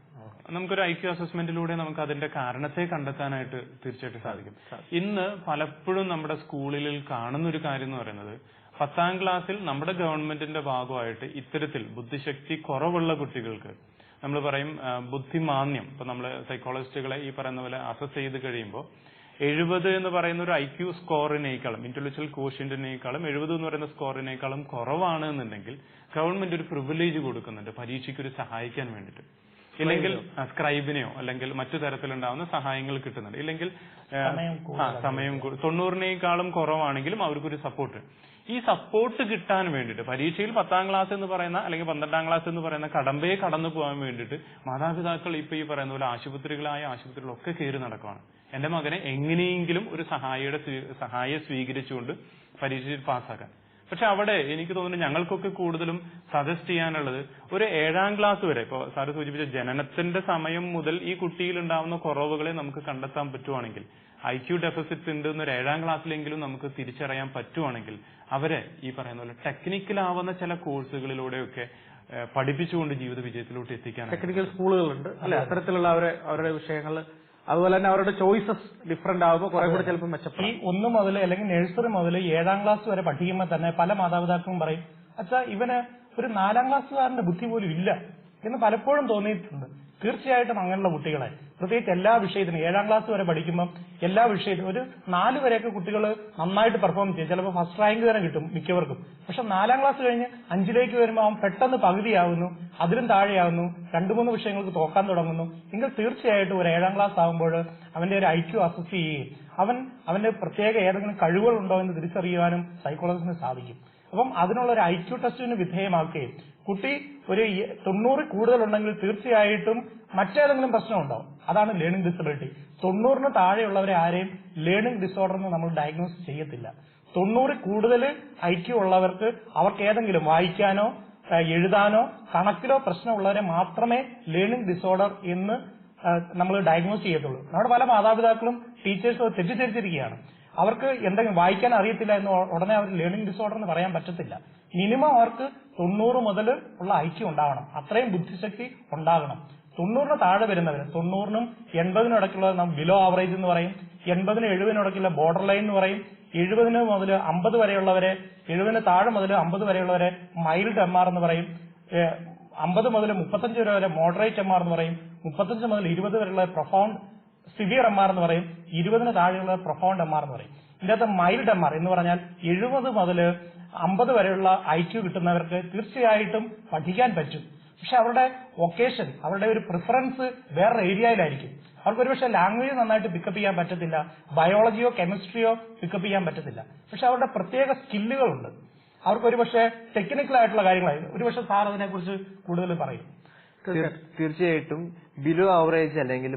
നമുക്കൊരു ഐക്യു അസസ്മെന്റിലൂടെ നമുക്ക് അതിന്റെ കാരണത്തെ കണ്ടെത്താനായിട്ട് തീർച്ചയായിട്ടും സാധിക്കും. ഇന്ന് പലപ്പോഴും നമ്മുടെ സ്കൂളിൽ കാണുന്ന ഒരു കാര്യം എന്ന് പറയുന്നത് പത്താം ക്ലാസ്സിൽ നമ്മുടെ ഗവൺമെന്റിന്റെ ഭാഗമായിട്ട് ഇത്തരത്തിൽ ബുദ്ധിശക്തി കുറവുള്ള കുട്ടികൾക്ക് നമ്മൾ പറയും ബുദ്ധിമാന്യം. ഇപ്പൊ നമ്മൾ സൈക്കോളജിസ്റ്റുകളെ ഈ പറയുന്ന പോലെ അസസ് ചെയ്ത് കഴിയുമ്പോൾ എഴുപത് എന്ന് പറയുന്ന ഒരു ഐ ക്യു സ്കോറിനേക്കാളും ഇന്റലക്ച്വൽ കോഷ്യന്റിനേക്കാളും എഴുപത് എന്ന് പറയുന്ന സ്കോറിനേക്കാളും കുറവാണ് എന്നുണ്ടെങ്കിൽ ഗവൺമെന്റ് ഒരു പ്രിവിലേജ് കൊടുക്കുന്നുണ്ട് പരീക്ഷയ്ക്ക് ഒരു സഹായിക്കാൻ വേണ്ടിട്ട് ഇല്ലെങ്കിൽ സ്ക്രൈബിനെയോ അല്ലെങ്കിൽ മറ്റു തരത്തിലുണ്ടാവുന്ന സഹായങ്ങൾ കിട്ടുന്നുണ്ട്. ഇല്ലെങ്കിൽ സമയം തൊണ്ണൂറിനേക്കാളും കുറവാണെങ്കിലും അവർക്കൊരു സപ്പോർട്ട് ഈ സപ്പോർട്ട് കിട്ടാൻ വേണ്ടിയിട്ട് പരീക്ഷയിൽ പത്താം ക്ലാസ് എന്ന് പറയുന്ന അല്ലെങ്കിൽ പന്ത്രണ്ടാം ക്ലാസ് എന്ന് പറയുന്ന കടമ്പയെ കടന്നു പോകാൻ വേണ്ടിയിട്ട് മാതാപിതാക്കൾ ഇപ്പൊ ഈ പറയുന്ന പോലെ ആശുപത്രികളായ ആശുപത്രികളൊക്കെ കയറി നടക്കുകയാണ് എന്റെ മകനെ എങ്ങനെയെങ്കിലും ഒരു സഹായിയുടെ സഹായിയെ സഹായം സ്വീകരിച്ചുകൊണ്ട് പരീക്ഷയിൽ പാസ്സാക്കാൻ. പക്ഷെ അവിടെ എനിക്ക് തോന്നുന്നു ഞങ്ങൾക്കൊക്കെ കൂടുതലും സജസ്റ്റ് ചെയ്യാനുള്ളത് ഒരു ഏഴാം ക്ലാസ് വരെ ഇപ്പൊ സാറ് സൂചിപ്പിച്ച ജനനത്തിന്റെ സമയം മുതൽ ഈ കുട്ടിയിൽ ഉണ്ടാവുന്ന കുറവുകളെ നമുക്ക് കണ്ടെത്താൻ പറ്റുവാണെങ്കിൽ ഐ ക്യു ഡെഫിസിറ്റ് ഉണ്ട് എന്നൊരു ഏഴാം ക്ലാസ്സിലെങ്കിലും നമുക്ക് തിരിച്ചറിയാൻ പറ്റുവാണെങ്കിൽ അവരെ ഈ പറയുന്ന പോലെ ടെക്നിക്കലാവുന്ന ചില കോഴ്സുകളിലൂടെയൊക്കെ പഠിപ്പിച്ചുകൊണ്ട് ജീവിത വിജയത്തിലോട്ട് എത്തിക്കാൻ ടെക്നിക്കൽ സ്കൂളുകളുണ്ട് അല്ലെ അത്തരത്തിലുള്ള അവരെ അവരുടെ വിഷയങ്ങൾ അതുപോലെ തന്നെ അവരുടെ ചോയ്സസ് ഡിഫറെന്റ് ആകുമ്പോൾ കുറെ കൂടെ ചിലപ്പോൾ മെച്ചപ്പെടും. ഈ ഒന്ന് മുതൽ അല്ലെങ്കിൽ നഴ്സറി മുതൽ ഏഴാം ക്ലാസ് വരെ പഠിക്കുമ്പോൾ തന്നെ പല മാതാപിതാക്കളും പറയും അച്ഛാ ഇവന് ഒരു നാലാം ക്ലാസ്സുകാരന്റെ ബുദ്ധി പോലും ഇല്ല എന്ന് പലപ്പോഴും തോന്നിയിട്ടുണ്ട്. തീർച്ചയായിട്ടും അങ്ങനെയുള്ള കുട്ടികളെ. പ്രത്യേകിച്ച് എല്ലാ വിഷയത്തിനും ഏഴാം ക്ലാസ് വരെ പഠിക്കുമ്പോൾ എല്ലാ വിഷയത്തിനും ഒരു നാല് വരെയൊക്കെ കുട്ടികൾ നന്നായിട്ട് പെർഫോം ചെയ്യും. ചിലപ്പോൾ ഫസ്റ്റ് റാങ്ക് തന്നെ കിട്ടും മിക്കവർക്കും. പക്ഷെ നാലാം ക്ലാസ് കഴിഞ്ഞ് അഞ്ചിലേക്ക് വരുമ്പോൾ അവൻ പെട്ടെന്ന് പകുതിയാവുന്നു അതിലും താഴെയാവുന്നു രണ്ടു മൂന്ന് വിഷയങ്ങൾക്ക് തോക്കാൻ തുടങ്ങുന്നു. എങ്കിൽ തീർച്ചയായിട്ടും ഒരു ഏഴാം ക്ലാസ് ആകുമ്പോൾ അവന്റെ ഒരു ഐക്യു അസസ് ചെയ്യുകയും അവൻ അവന്റെ പ്രത്യേക ഏതെങ്കിലും കഴിവുകൾ ഉണ്ടോ എന്ന് തിരിച്ചറിയുവാനും സൈക്കോളജിസ്റ്റിന് സാധിക്കും. അപ്പം അതിനുള്ള ഒരു ഐക്യു ടെസ്റ്റിന് വിധേയമാക്കുകയും കുട്ടി ഒരു തൊണ്ണൂറിൽ തൊണ്ണൂറ് കൂടുതലുണ്ടെങ്കിൽ തീർച്ചയായിട്ടും മറ്റേതെങ്കിലും പ്രശ്നം ഉണ്ടാവും അതാണ് ലേണിംഗ് ഡിസബിലിറ്റി തൊണ്ണൂറിന് താഴെയുള്ളവരെ ആരെയും ലേണിംഗ് ഡിസോർഡർ എന്ന് നമ്മൾ ഡയഗ്നോസ് ചെയ്യത്തില്ല. തൊണ്ണൂറിൽ കൂടുതൽ ഐക്യു ഉള്ളവർക്ക് അവർക്ക് ഏതെങ്കിലും വായിക്കാനോ എഴുതാനോ കണക്കിലോ പ്രശ്നമുള്ളവരെ മാത്രമേ ലേണിംഗ് ഡിസോർഡർ എന്ന് നമ്മൾ ഡയഗ്നോസ് ചെയ്യത്തുള്ളൂ. നമ്മുടെ പല മാതാപിതാക്കളും ടീച്ചേഴ്സും തെറ്റിദ്ധരിച്ചിരിക്കുകയാണ്. അവർക്ക് എന്തെങ്കിലും വായിക്കാൻ അറിയത്തില്ല എന്ന് ഉടനെ അവർ ലേണിംഗ് ഡിസോർഡർ എന്ന് പറയാൻ പറ്റത്തില്ല. മിനിമം അവർക്ക് തൊണ്ണൂറ് മുതൽ ഉള്ള ഐക്യം ഉണ്ടാവണം. അത്രയും ബുദ്ധിശക്തി ഉണ്ടാകണം. തൊണ്ണൂറിന് താഴെ വരുന്നവര് തൊണ്ണൂറിനും എൺപതിനും ഇടയ്ക്കുള്ള ബിലോ ആവറേജ് എന്ന് പറയും. എൺപതിനും എഴുപതിനും ഇടയ്ക്കുള്ള ബോർഡർ ലൈൻ എന്ന് പറയും. എഴുപതിന് മുതൽ അമ്പത് വരെയുള്ളവരെ എഴുപതിന് താഴെ മുതൽ അമ്പത് വരെയുള്ളവരെ മൈൽഡ് എം ആർ എന്ന് പറയും. അമ്പത് മുതൽ മുപ്പത്തഞ്ച് വരെ മോഡറേറ്റ് എം ആർ എന്ന് പറയും. മുപ്പത്തഞ്ച് മുതൽ ഇരുപത് വരെയുള്ള പ്രൊഫൗണ്ട് സിവിയർ എം ആർ എന്ന് പറയും ഇരുപതിന് താഴെയുള്ള പ്രൊഫൗണ്ട് എം ആർ എന്ന് പറയും. ഇതിനകത്ത് മൈൽഡ് എം ആർ എന്ന് പറഞ്ഞാൽ എഴുപത് മുതൽ അമ്പത് വരെയുള്ള ഐ ക്യു കിട്ടുന്നവർക്ക് തീർച്ചയായിട്ടും പഠിക്കാൻ പറ്റും. പക്ഷെ അവരുടെ വൊക്കേഷൻ അവരുടെ ഒരു പ്രിഫറൻസ് വേറെ ഏരിയയിലായിരിക്കും അവർക്ക് ഒരുപക്ഷെ ലാംഗ്വേജ് നന്നായിട്ട് പിക്കപ്പ് ചെയ്യാൻ പറ്റത്തില്ല ബയോളജിയോ കെമിസ്ട്രിയോ പിക്കപ്പ് ചെയ്യാൻ പറ്റത്തില്ല. പക്ഷെ അവരുടെ പ്രത്യേക സ്കില്ലുകളുണ്ട് അവർക്ക് ഒരുപക്ഷെ ടെക്നിക്കൽ ആയിട്ടുള്ള കാര്യങ്ങളായിരിക്കും ഒരുപക്ഷെ സാർ അതിനെക്കുറിച്ച് കൂടുതൽ പറയും. തീർച്ചയായിട്ടും ബിലോ ആവറേജ് അല്ലെങ്കിൽ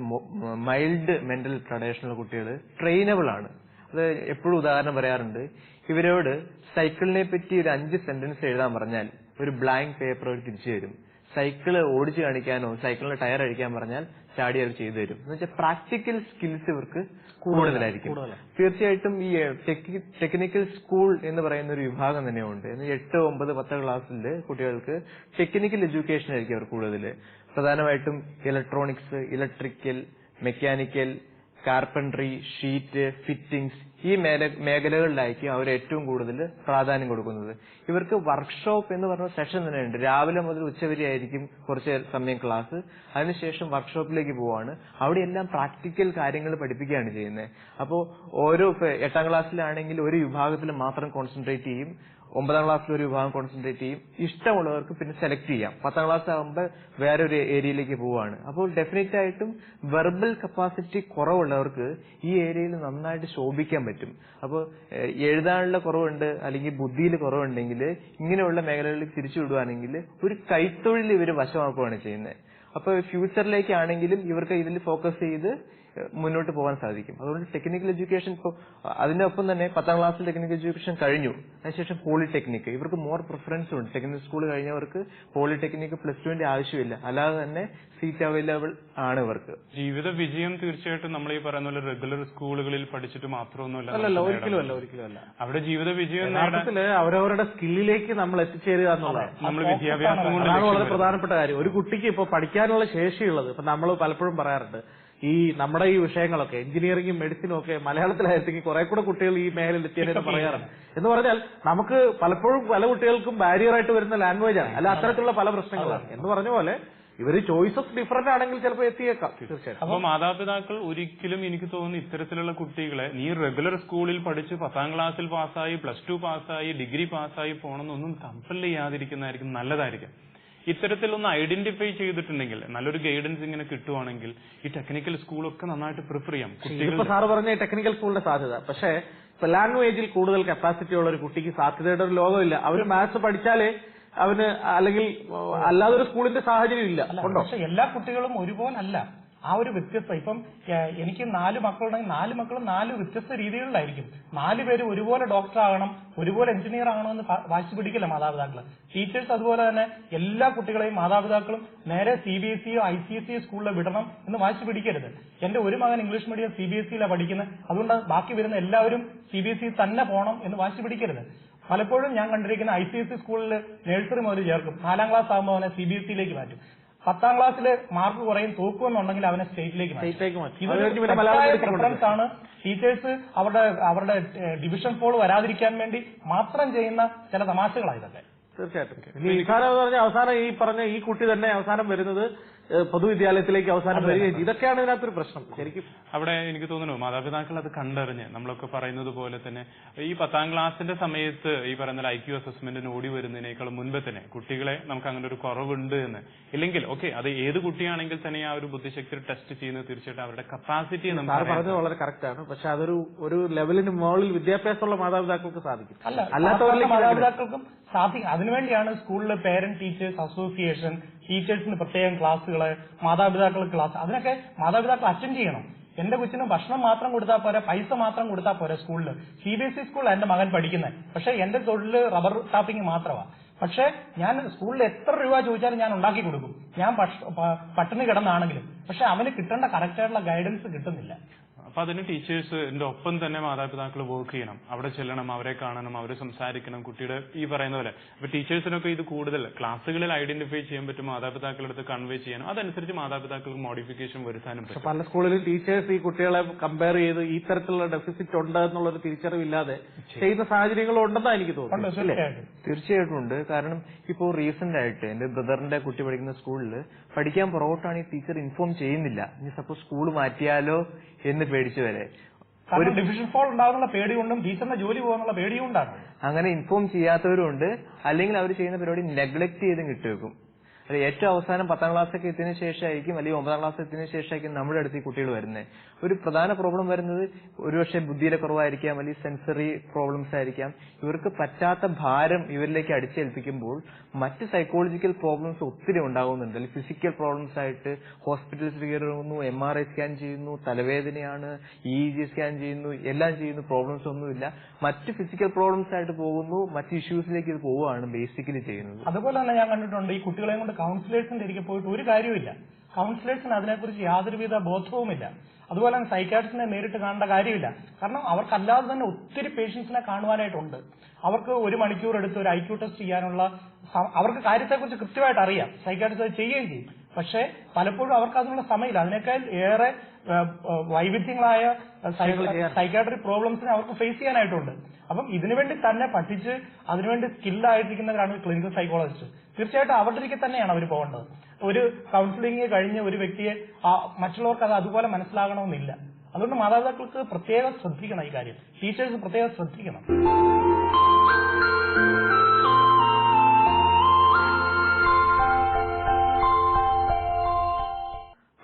മൈൽഡ് മെന്റൽ ട്രഡേഷണൽ കുട്ടികൾ ട്രെയിനബിൾ ആണ്. അത് എപ്പോഴും ഉദാഹരണം പറയാറുണ്ട്. ഇവരോട് സൈക്കിളിനെ പറ്റി ഒരു അഞ്ച് സെന്റൻസ് എഴുതാൻ പറഞ്ഞാൽ ഒരു ബ്ലാങ്ക് പേപ്പർ അവർ തിരിച്ചു തരും. സൈക്കിൾ ഓടിച്ചു കാണിക്കാനോ സൈക്കിളിന്റെ ടയർ അഴിക്കാൻ പറഞ്ഞാൽ ചാടി അവർ ചെയ്തു തരും. എന്ന് വെച്ചാൽ പ്രാക്ടിക്കൽ സ്കിൽസ് ഇവർക്ക് കൂടുതലായിരിക്കും. തീർച്ചയായിട്ടും ഈ ടെക്നിക്കൽ സ്കൂൾ എന്ന് പറയുന്ന ഒരു വിഭാഗം തന്നെയുണ്ട്. എട്ട് ഒമ്പത് പത്ത് ക്ലാസ്സിൽ കുട്ടികൾക്ക് ടെക്നിക്കൽ എഡ്യൂക്കേഷൻ ആയിരിക്കും അവർ കൂടുതൽ പ്രധാനമായിട്ടും electronics electrical mechanical carpentry sheet fittings ഈ മേഖലകളിലായിരിക്കും അവർ ഏറ്റവും കൂടുതൽ പ്രാധാന്യം കൊടുക്കുന്നത്. ഇവർക്ക് വർക്ക്ഷോപ്പ് എന്ന് പറഞ്ഞ സെഷൻ തന്നെയുണ്ട് രാവിലെ മുതൽ ഉച്ചവരെ ആയിരിക്കും കുറച്ച് സമയം ക്ലാസ് അതിനുശേഷം വർക്ക്ഷോപ്പിലേക്ക് പോവാണ്. അവിടെ എല്ലാം പ്രാക്ടിക്കൽ കാര്യങ്ങൾ പഠിപ്പിക്കുകയാണ് ചെയ്യുന്നത്. അപ്പോൾ ഓരോ എട്ടാം ക്ലാസ്സിലാണെങ്കിൽ ഒരു വിഭാഗത്തിൽ മാത്രം കോൺസെൻട്രേറ്റ് ചെയ്യും. ഒമ്പതാം ക്ലാസ്സിൽ ഒരു വിഭാഗം കോൺസെൻട്രേറ്റ് ചെയ്യും. ഇഷ്ടമുള്ളവർക്ക് പിന്നെ സെലക്ട് ചെയ്യാം. പത്താം ക്ലാസ് ആകുമ്പോൾ വേറൊരു ഏരിയയിലേക്ക് പോവാണ്. അപ്പോൾ ഡെഫിനറ്റ് ആയിട്ടും വെർബൽ കപ്പാസിറ്റി കുറവുള്ളവർക്ക് ഈ ഏരിയയിൽ നന്നായിട്ട് ശോഭിക്കാൻ പറ്റും. അപ്പോൾ എഴുതാനുള്ള കുറവുണ്ട് അല്ലെങ്കിൽ ബുദ്ധിയിൽ കുറവുണ്ടെങ്കിൽ ഇങ്ങനെയുള്ള മേഖലകളിൽ തിരിച്ചു വിടുവാണെങ്കിൽ ഒരു കൈത്തൊഴിൽ ഇവർ വശമാക്കുകയാണ് ചെയ്യുന്നത്. അപ്പോൾ ഫ്യൂച്ചറിലേക്കാണെങ്കിലും ഇവർക്ക് ഇതിൽ ഫോക്കസ് ചെയ്ത് മുന്നോട്ട് പോകാൻ സാധിക്കും. അതുകൊണ്ട് ടെക്നിക്കൽ എഡ്യൂക്കേഷൻ ഇപ്പോൾ അതിനൊപ്പം തന്നെ പത്താം ക്ലാസ്സിൽ ടെക്നിക്കൽ എഡ്യൂക്കേഷൻ കഴിഞ്ഞു. അതിനുശേഷം പോളിടെക്നിക് ഇവർക്ക് മോർ പ്രിഫറൻസ് ഉണ്ട്. ടെക്നിക്കൽ സ്കൂൾ കഴിഞ്ഞവർക്ക് പോളിടെക്നിക് പ്ലസ് ടുവിന്റെ ആവശ്യമില്ല. അല്ലാതെ തന്നെ സീറ്റ് അവൈലബിൾ ആണ് ഇവർക്ക്. ജീവിത വിജയം തീർച്ചയായിട്ടും നമ്മൾ ഈ പറയുന്ന പോലെ റെഗുലർ സ്കൂളുകളിൽ പഠിച്ചിട്ട് മാത്രമൊന്നുമല്ല. അല്ലല്ല ഒരിക്കലും അല്ല ഒരിക്കലും അല്ല. അവിടെ ജീവിത വിജയം യഥാർത്ഥത്തിൽ അവരവരുടെ സ്കില്ലിലേക്ക് നമ്മൾ എത്തിച്ചേരുക എന്നുള്ളതാണ്. നമ്മൾ വിദ്യാഭ്യാസം കൊണ്ട് വളരെ പ്രധാനപ്പെട്ട കാര്യം. ഒരു കുട്ടിക്ക് ഇപ്പൊ പഠിക്കാനുള്ള ശേഷിയുള്ളത് ഇപ്പൊ നമ്മൾ പലപ്പോഴും പറയാറുണ്ട് ഈ നമ്മുടെ ഈ വിഷയങ്ങളൊക്കെ എഞ്ചിനീയറിംഗും മെഡിസിനും ഒക്കെ മലയാളത്തിലായിരുന്നെങ്കിൽ കുറെ കൂടെ കുട്ടികൾ ഈ മേഖലയിൽ എത്തിയെന്ന് പറയാറുണ്ട്. എന്ന് പറഞ്ഞാൽ നമുക്ക് പലപ്പോഴും പല കുട്ടികൾക്കും ബാരിയർ ആയിട്ട് വരുന്ന ലാംഗ്വേജ് ആണ്. അല്ല അത്തരത്തിലുള്ള പല പ്രശ്നങ്ങളാണ്. എന്ന് പറഞ്ഞ പോലെ ഇവർ ചോയ്സസ് ഡിഫറന്റ് ആണെങ്കിൽ ചിലപ്പോൾ എത്തിയേക്കാം. തീർച്ചയായിട്ടും. അപ്പൊ മാതാപിതാക്കൾ ഒരിക്കലും എനിക്ക് തോന്നുന്നു ഇത്തരത്തിലുള്ള കുട്ടികളെ നീ റെഗുലർ സ്കൂളിൽ പഠിച്ച് പത്താം ക്ലാസ്സിൽ പാസ്സായി പ്ലസ് ടു പാസ്സായി ഡിഗ്രി പാസ്സായി പോകണമെന്നൊന്നും കമ്പൽ ചെയ്യാതിരിക്കുന്നതായിരിക്കും നല്ലതായിരിക്കും. ഇത്തരത്തിലൊന്ന് ഐഡന്റിഫൈ ചെയ്തിട്ടുണ്ടെങ്കിൽ നല്ലൊരു ഗൈഡൻസ് ഇങ്ങനെ കിട്ടുവാണെങ്കിൽ ഈ ടെക്നിക്കൽ സ്കൂളൊക്കെ നന്നായിട്ട് പ്രിഫർ ചെയ്യാം കുട്ടികൾ സാർ സാറ് പറഞ്ഞ ടെക്നിക്കൽ സ്കൂളിന്റെ സാധ്യത. പക്ഷേ ഇപ്പൊ ലാംഗ്വേജിൽ കൂടുതൽ കപ്പാസിറ്റി ഉള്ള ഒരു കുട്ടിക്ക് സാധ്യതയുടെ ഒരു ലോകമില്ല. അവർ മാത്സ് പഠിച്ചാലേ അവന് അല്ലെങ്കിൽ അല്ലാതെ ഒരു സ്കൂളിന്റെ സാഹചര്യം ഇല്ല. പക്ഷെ എല്ലാ കുട്ടികളും ഒരുപോലല്ല. ആ ഒരു വ്യത്യസ്ത ഇപ്പം എനിക്ക് നാല് മക്കളുണ്ടെങ്കിൽ നാല് മക്കളും നാല് വ്യത്യസ്ത രീതികളിലായിരിക്കും. നാല് പേര് ഒരുപോലെ ഡോക്ടർ ആകണം ഒരുപോലെ എഞ്ചിനീയർ ആകണം എന്ന് വാശി പിടിക്കില്ല മാതാപിതാക്കൾ ടീച്ചേഴ്സ് അതുപോലെ തന്നെ എല്ലാ കുട്ടികളെയും മാതാപിതാക്കളും നേരെ സി ബി എസ് ഇയോ ഐ സി എസ് ഇ സ്കൂളിൽ വിടണം എന്ന് വാശി പിടിക്കരുത്. എന്റെ ഒരു മകൻ English medium C B S ഇയിലാണ് പഠിക്കുന്നത് അതുകൊണ്ട് ബാക്കി വരുന്ന എല്ലാവരും സി ബി എസ് ഇ തന്നെ പോകണം എന്ന് വാശി പിടിക്കരുത്. പലപ്പോഴും ഞാൻ കണ്ടിരിക്കുന്ന ഐ സി എസ് ഇ സ്കൂളിൽ നഴ്സറി മുതൽ ചേർക്കും. നാലാം ക്ലാസ് ആകുമ്പോൾ അവനെ സി ബി എസ് ഇയിലേക്ക് മാറ്റും. പത്താം ക്ലാസ്സിൽ മാർക്ക് കുറയും തോക്കുമെന്നുണ്ടെങ്കിൽ അവനെ സ്റ്റേറ്റിലേക്ക് പ്രിഫറൻസ് ആണ്. ടീച്ചേഴ്സ് അവരുടെ അവരുടെ ഡിവിഷൻ ഫോൾ വരാതിരിക്കാൻ വേണ്ടി മാത്രം ചെയ്യുന്ന ചില തമാശകളാണ് ഇതൊക്കെ. തീർച്ചയായിട്ടും. അവസാനം അവസാനം ഈ പറഞ്ഞ ഈ കുട്ടി തന്നെ അവസാനം വരുന്നത് പൊതുവിദ്യാലയത്തിലേക്ക് അവസാനം വരികയും ഇതൊക്കെയാണ് ഇതിനകത്തൊരു പ്രശ്നം. ശരിക്കും അവിടെ എനിക്ക് തോന്നുന്നു മാതാപിതാക്കൾ അത് കണ്ടറിഞ്ഞ് നമ്മളൊക്കെ പറയുന്നത് പോലെ തന്നെ ഈ പത്താം ക്ലാസ്സിന്റെ സമയത്ത് ഈ പറയുന്ന ഐ ക്യു അസസ്മെന്റിന് ഓടി വരുന്നതിനേക്കാൾ മുൻപേ തന്നെ കുട്ടികളെ നമുക്ക് അങ്ങനെ ഒരു കുറവുണ്ട് എന്ന്. ഇല്ലെങ്കിൽ ഓക്കെ അത് ഏത് കുട്ടിയാണെങ്കിൽ തന്നെ ആ ഒരു ബുദ്ധിശക്തി ടെസ്റ്റ് ചെയ്യുന്നത് തീർച്ചയായിട്ടും അവരുടെ കപ്പാസിറ്റി നമുക്ക് പറഞ്ഞത് വളരെ കറക്റ്റ് ആണ്. പക്ഷെ അതൊരു ഒരു ലെവലിന് മുകളിൽ വിദ്യാഭ്യാസമുള്ള മാതാപിതാക്കൾക്ക് സാധിക്കും. അല്ലാത്തവരിലേക്ക് മാതാപിതാക്കൾക്കും സാധിക്കും അതിനുവേണ്ടിയാണ് സ്കൂളിൽ പേരന്റ് ടീച്ചേഴ്സ് അസോസിയേഷൻ ടീച്ചേഴ്സിന് പ്രത്യേകം ക്ലാസ്സുകൾ മാതാപിതാക്കൾക്ക് ക്ലാസ് അതിനൊക്കെ മാതാപിതാക്കൾ അറ്റൻഡ് ചെയ്യണം. എന്റെ കൊച്ചിന് ഭക്ഷണം മാത്രം കൊടുത്താൽ പോരാ പൈസ മാത്രം കൊടുത്താൽ പോരാ സ്കൂളിൽ സി ബി എസ് ഇ സ്കൂളിലാണ് എന്റെ മകൻ പഠിക്കുന്നത് പക്ഷെ എന്റെ തൊഴിൽ റബ്ബർ ടാപ്പിംഗ് മാത്രമാണ് പക്ഷെ ഞാൻ സ്കൂളിൽ എത്ര രൂപ ചോദിച്ചാലും ഞാൻ ഉണ്ടാക്കി കൊടുക്കും. ഞാൻ പട്ടിണി കിടന്നാണെങ്കിലും. പക്ഷെ അവന് കിട്ടേണ്ട കറക്റ്റ് ആയിട്ടുള്ള ഗൈഡൻസ് കിട്ടുന്നില്ല. അപ്പൊ അതിന് ടീച്ചേഴ്സിന്റെ ഒപ്പം തന്നെ മാതാപിതാക്കൾ വർക്ക് ചെയ്യണം. അവിടെ ചെല്ലണം അവരെ കാണണം അവരെ സംസാരിക്കണം. കുട്ടിയുടെ ഈ പറയുന്ന പോലെ. അപ്പൊ ടീച്ചേഴ്സിനൊക്കെ ഇത് കൂടുതൽ. ക്ലാസ്സുകളിൽ ഐഡന്റിഫൈ ചെയ്യാൻ പറ്റും മാതാപിതാക്കളുടെ അടുത്ത് കൺവേ ചെയ്യണം. അതനുസരിച്ച് മാതാപിതാക്കൾക്ക് മോഡിഫിക്കേഷൻ വരുത്താനും പറ്റും. പല സ്കൂളിലും ടീച്ചേഴ്സ് ഈ കുട്ടികളെ കമ്പയർ ചെയ്ത് ഈ തരത്തിലുള്ള ഡെഫിസിറ്റ് ഉണ്ട് എന്നുള്ളൊരു തിരിച്ചറിവില്ലാതെ ചെയ്യുന്ന സാഹചര്യങ്ങൾ ഉണ്ടെന്നാണ് എനിക്ക് തോന്നുന്നത്. തീർച്ചയായിട്ടും. ഉണ്ട്. കാരണം ഇപ്പോൾ റീസെന്റ് ആയിട്ട് എന്റെ ബ്രദറിന്റെ കുട്ടി പഠിക്കുന്ന സ്കൂളിൽ പഠിക്കാൻ പുറകോട്ടാണ് ഈ ടീച്ചർ ഇൻഫോം ചെയ്യുന്നില്ല. ഇനി സപ്പോസ് സ്കൂൾ മാറ്റിയാലോ എന്ന് പേടിച്ചു വരെ ഒരു ഡിവിഷൻ ഫോൾ ഉണ്ടാകുന്ന പേടി കൊണ്ടും ടീച്ചറിന്റെ ജോലി പോകാനുള്ള പേടി കൊണ്ടാണ് അങ്ങനെ ഇൻഫോം ചെയ്യാത്തവരുണ്ട്. അല്ലെങ്കിൽ അവർ ചെയ്യുന്ന പരിപാടി നെഗ്ലക്ട് ചെയ്തും കിട്ടുവെക്കും. അത് ഏറ്റവും അവസാനം പത്താം ക്ലാസ് ഒക്കെ എത്തിയതിനു ശേഷമായിരിക്കും അല്ലെങ്കിൽ ഒമ്പതാം ക്ലാസ് എത്തിയതിനു ശേഷമായിരിക്കും നമ്മുടെ അടുത്ത് ഈ കുട്ടികൾ വരുന്നത്. ഒരു പ്രധാന പ്രോബ്ലം വരുന്നത് ഒരുപക്ഷെ ബുദ്ധിയിലെ കുറവായിരിക്കാം അല്ലെങ്കിൽ സെൻസറി പ്രോബ്ലംസ് ആയിരിക്കാം. ഇവർക്ക് പറ്റാത്ത ഭാരം ഇവരിലേക്ക് അടിച്ചേൽപ്പിക്കുമ്പോൾ മറ്റ് സൈക്കോളജിക്കൽ പ്രോബ്ലംസ് ഒത്തിരി ഉണ്ടാകുന്നുണ്ട്. അല്ലെങ്കിൽ ഫിസിക്കൽ പ്രോബ്ലംസ് ആയിട്ട് ഹോസ്പിറ്റൽസിൽ കയറുന്നു എം ആർ ഐ സ്കാൻ ചെയ്യുന്നു തലവേദനയാണ് ഇ ജി സ്കാൻ ചെയ്യുന്നു എല്ലാം ചെയ്യുന്നു പ്രോബ്ലംസ് ഒന്നുമില്ല. മറ്റ് ഫിസിക്കൽ പ്രോബ്ലംസ് ആയിട്ട് പോകുന്നു മറ്റ് ഇഷ്യൂസിലേക്ക് ഇത് പോവുകയാണ് ബേസിക്കലി ചെയ്യുന്നത്. അതുപോലെ തന്നെ ഞാൻ കണ്ടിട്ടുണ്ട് ഈ കുട്ടികളെ കൊണ്ട് കൗൺസിലേഴ്സിന്റെ ഇരിക്കെ പോയിട്ട് ഒരു കാര്യമില്ല കൗൺസിലേഴ്സിന് അതിനെക്കുറിച്ച് യാതൊരുവിധ ബോധവുമില്ല. അതുപോലെ തന്നെ സൈക്കാട്രിസ്റ്റിനെ നേരിട്ട് കാണേണ്ട കാര്യമില്ല. കാരണം അവർക്കല്ലാതെ തന്നെ ഒത്തിരി പേഷ്യൻസിനെ കാണുവാനായിട്ടുണ്ട്. അവർക്ക് ഒരു മണിക്കൂർ എടുത്ത് ഒരു ഐക്യു ടെസ്റ്റ് ചെയ്യാനുള്ള അവർക്ക് കാര്യത്തെക്കുറിച്ച് കൃത്യമായിട്ട് അറിയാം. സൈക്കാട്രിസ്റ്റ് അത് ചെയ്യുകയും ചെയ്യും. പക്ഷേ പലപ്പോഴും അവർക്ക് അതിനുള്ള സമയമില്ല. അതിനേക്കാൾ ഏറെ വൈവിധ്യങ്ങളായ സൈക്കാട്രിക് പ്രോബ്ലംസിനെ അവർക്ക് ഫേസ് ചെയ്യാനായിട്ടുണ്ട്. അപ്പം ഇതിനുവേണ്ടി തന്നെ പഠിച്ച് അതിനുവേണ്ടി സ്കില്ലായിട്ടിരിക്കുന്നവരാണ് ക്ലിനിക്കൽ സൈക്കോളജിസ്റ്റ്. തീർച്ചയായിട്ടും അവരുടെ തന്നെയാണ് അവർ പോകേണ്ടത്. ഒരു കൗൺസിലിംഗ് കഴിഞ്ഞ് ഒരു വ്യക്തിയെ മറ്റുള്ളവർക്ക് അത് അതുപോലെ മനസ്സിലാകണമെന്നില്ല. അതുകൊണ്ട് മാതാപിതാക്കൾക്ക് പ്രത്യേകം ശ്രദ്ധിക്കണം ഈ കാര്യം. ടീച്ചേഴ്സ് പ്രത്യേകം ശ്രദ്ധിക്കണം.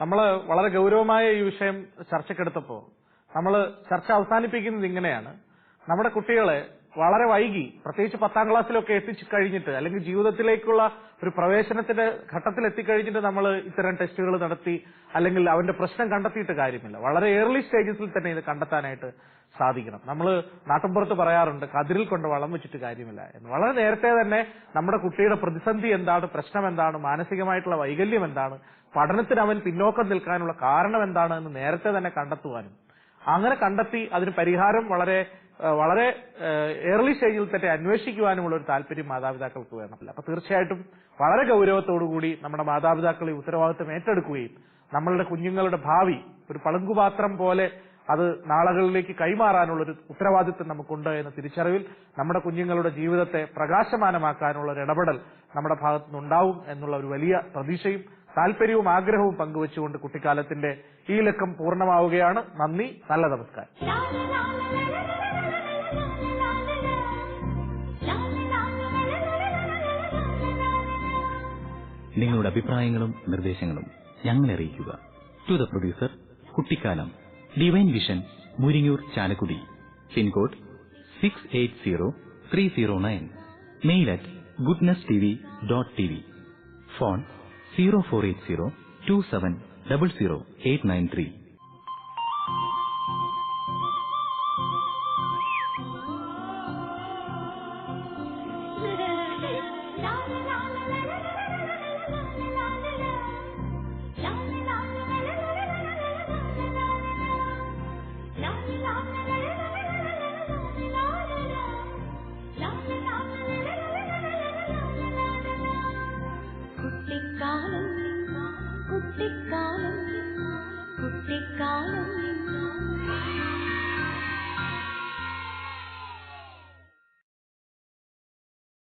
നമ്മൾ വളരെ ഗൗരവമായ ഈ വിഷയം ചർച്ചക്കെടുത്തപ്പോ നമ്മൾ ചർച്ച അവസാനിപ്പിക്കുന്നത് ഇങ്ങനെയാണ്. നമ്മുടെ കുട്ടികളെ വളരെ വൈകി പ്രത്യേകിച്ച് പത്താം ക്ലാസ്സിലൊക്കെ എത്തിച്ചു കഴിഞ്ഞിട്ട് അല്ലെങ്കിൽ ജീവിതത്തിലേക്കുള്ള ഒരു പ്രവേശനത്തിന്റെ ഘട്ടത്തിൽ എത്തിക്കഴിഞ്ഞിട്ട് നമ്മൾ ഇത്തരം ടെസ്റ്റുകൾ നടത്തി അല്ലെങ്കിൽ അവന്റെ പ്രശ്നം കണ്ടെത്തിയിട്ട് കാര്യമില്ല. വളരെ ഏർലി സ്റ്റേജസിൽ തന്നെ ഇത് കണ്ടെത്താനായിട്ട് സാധിക്കണം. നമ്മൾ നാട്ടിൻപുറത്ത് പറയാറുണ്ട് കതിരിൽ കൊണ്ട് വളം വെച്ചിട്ട് കാര്യമില്ല. എന്ന്. വളരെ നേരത്തെ തന്നെ നമ്മുടെ കുട്ടിയുടെ പ്രതിസന്ധി എന്താണ് പ്രശ്നം എന്താണ് മാനസികമായിട്ടുള്ള വൈകല്യം എന്താണ് പഠനത്തിന് അവൻ പിന്നോക്കം നിൽക്കാനുള്ള കാരണം എന്താണ് എന്ന് നേരത്തെ തന്നെ കണ്ടെത്തുവാനും. അങ്ങനെ കണ്ടെത്തി അതിന് പരിഹാരം വളരെ വളരെ ഏർലി സ്റ്റേജിൽ തന്നെ അന്വേഷിക്കുവാനുമുള്ള ഒരു താല്പര്യം മാതാപിതാക്കൾക്ക് വേണമല്ല. അപ്പൊ തീർച്ചയായിട്ടും വളരെ ഗൗരവത്തോടുകൂടി നമ്മുടെ മാതാപിതാക്കൾ ഈ ഉത്തരവാദിത്വം ഏറ്റെടുക്കുകയും നമ്മളുടെ കുഞ്ഞുങ്ങളുടെ ഭാവി ഒരു പളുങ്കുപാത്രം പോലെ അത് നാളുകളിലേക്ക് കൈമാറാനുള്ള ഒരു ഉത്തരവാദിത്വം നമുക്കുണ്ട് എന്ന തിരിച്ചറിവിൽ നമ്മുടെ കുഞ്ഞുങ്ങളുടെ ജീവിതത്തെ പ്രകാശമാനമാക്കാനുള്ള ഒരു ഇടപെടൽ നമ്മുടെ ഭാഗത്തുനിന്നുണ്ടാവും എന്നുള്ള ഒരു വലിയ പ്രതീക്ഷയും താല്പര്യവും ആഗ്രഹവും പങ്കുവച്ചുകൊണ്ട് കുട്ടിക്കാലത്തിന്റെ ഈ ലക്കം പൂർണമാവുകയാണ്. നന്ദി നല്ല നമസ്കാരം. നിങ്ങളുടെ അഭിപ്രായങ്ങളും നിർദ്ദേശങ്ങളും ഞങ്ങളെ അറിയിക്കുക. ടു ദ പ്രൊഡ്യൂസർ കുട്ടിക്കാലം. Divine vision Muringoor Chalakudy. Pin code six eight zero three zero nine mail at goodness T V dot T V phone zero four eight zero two seven double zero eight nine three